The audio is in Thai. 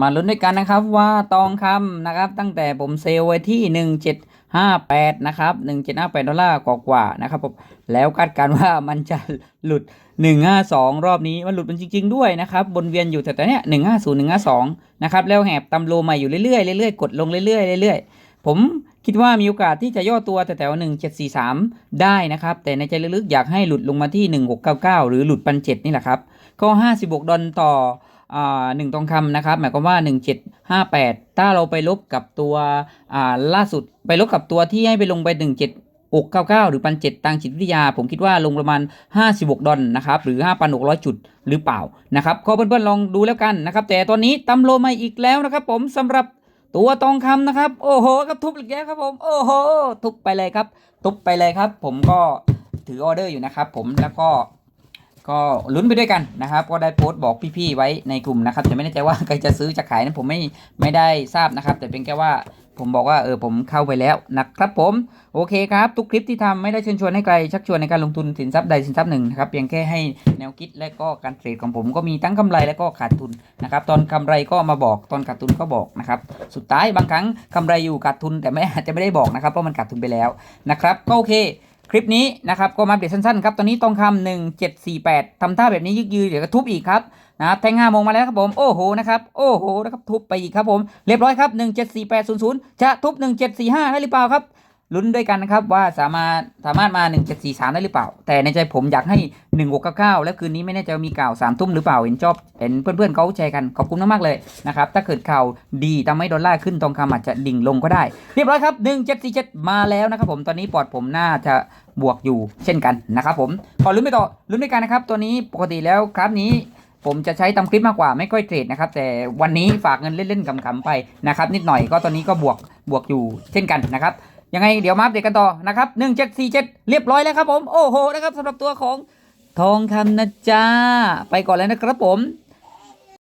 มาลุ้นด้วยกันนะครับว่าตองคำนะครับ ตั้งแต่ผมเซลไว้ที่ 1758 นะครับ 1758 ดอลลาร์กว่าๆนะครับผมแล้วคาดการว่ามันจะหลุด 152 รอบนี้มันหลุดมันจริง ๆ ด้วยนะครับวนเวียนอยู่แต่ต่เนี้ย150 152 นะครับ แล้วแหบตำโลมาอยู่เรื่อยๆเรื่อยๆกดลงเรื่อยๆเรื่อยๆ ผมคิดว่ามีโอกาสที่จะย่อตัวแต่แถว1743 ได้นะครับ แต่ในใจลึกๆอยากให้หลุดลงมาที่ 1699 หรือหลุดปันเจ็ดนี่แหละครับก็56ดอลต่ออ่า หนึ่งทองคำนะครับ หมายความว่า 1758 ถ้าเราไปลบกับตัวล่าสุดไปลบกับตัวที่ให้ไปลงไป 17 699 หรือปันเจ็ดตางจิตวิทยา ผมคิดว่าลงประมาณ 56 ดอลนะครับ หรือ 5,600 จุดหรือเปล่านะครับก็เพื่อนๆลองดูแล้วกันนะครับ แต่ตอนนี้ตำโลมาอีกแล้วนะครับ ผมสำหรับตัวทองคำนะครับ โอ้โหครับทุบอีกแล้วครับผมโอ้โหทุบไปเลยครับ ทุบไปเลยครับ ผมก็ถือออเดอร์อยู่นะครับ ผมแล้วก็ ก็ลุ้นไปด้วยกันนะครับ ก็ได้โพสต์บอกพี่ๆไว้ในกลุ่มนะครับ แต่ไม่แน่ใจว่าใครจะซื้อจะขายนั้นผมไม่ไม่ได้ทราบนะครับ แต่เป็นแค่ว่าผมบอกว่าเออผมเข้าไปแล้วนะครับผมโอเคครับทุกคลิปที่ทำไม่ได้เชิญชวนให้ใครชักชวนในการลงทุนสินทรัพย์ใดสินทรัพย์หนึ่งนะครับเพียงแค่ให้แนวคิดและก็การเทรดของผมก็มีทั้งกำไรและก็ขาดทุนนะครับตอนกำไรก็มาบอกตอนขาดทุนก็บอกนะครับสุดท้ายบางครั้งกำไรอยู่ขาดทุนแต่ไม่อาจจะไม่ได้บอกนะครับเพราะมันขาดทุนไปแล้วนะครับก็โอเค คลิปนี้นะครับก็มาอัปเดตสั้นๆครับตอนนี้ทองคำหนึ่งเจ็ดสี่แปดทำท่าแบบนี้ยึกยือเดี๋ยวก็ทุบอีกครับนะครับแทงห้าโมงมาแล้วครับผมโอ้โหนะครับโอ้โหนะครับทุบไปอีกครับผมเรียบร้อยครับหนึ่งเจ็ดสี่แปดศูนย์ศูนย์จะทุบหนึ่งเจ็ดสี่ห้าได้หรือเปล่าครับ ลุ้นด้วยกันนะครับว่าสามารถสามารถมา 1743 ได้หรือเปล่า แต่ในใจผมอยากให้ 1699 แล้วคืนนี้ไม่แน่ใจมีข่าว 3 ทุ่มหรือเปล่า เห็นชอบเห็นเพื่อนๆเขาแชร์กัน ขอบคุณมากๆเลยนะครับ ถ้าเกิดข่าวดีทำให้ดอลลาร์ขึ้นทองคำอาจจะดิ่งลงก็ได้ เรียบร้อยครับ 1747 มาแล้วนะครับผมตอนนี้ปอดผมน่าจะบวกอยู่เช่นกันนะครับผมขอลุ้นไปต่อลุ้นด้วยกันนะครับตัวนี้ปกติแล้วครับนี้ผมจะใช้ทำคลิปมากกว่าไม่ค่อยเทรดนะครับ แต่วันนี้ฝากเงินเล่นๆขำๆไปนะครับนิดหน่อยก็ตอนนี้ก็บวกบวกอยู่เช่นกันนะครับ ยังไงเดี๋ยวมาอัปเดตกันต่อนะครับ1747เรียบร้อยแล้วครับผม โอ้โหนะครับสำหรับตัวของทองคำนะจ๊ะไปก่อนแล้วนะครับผม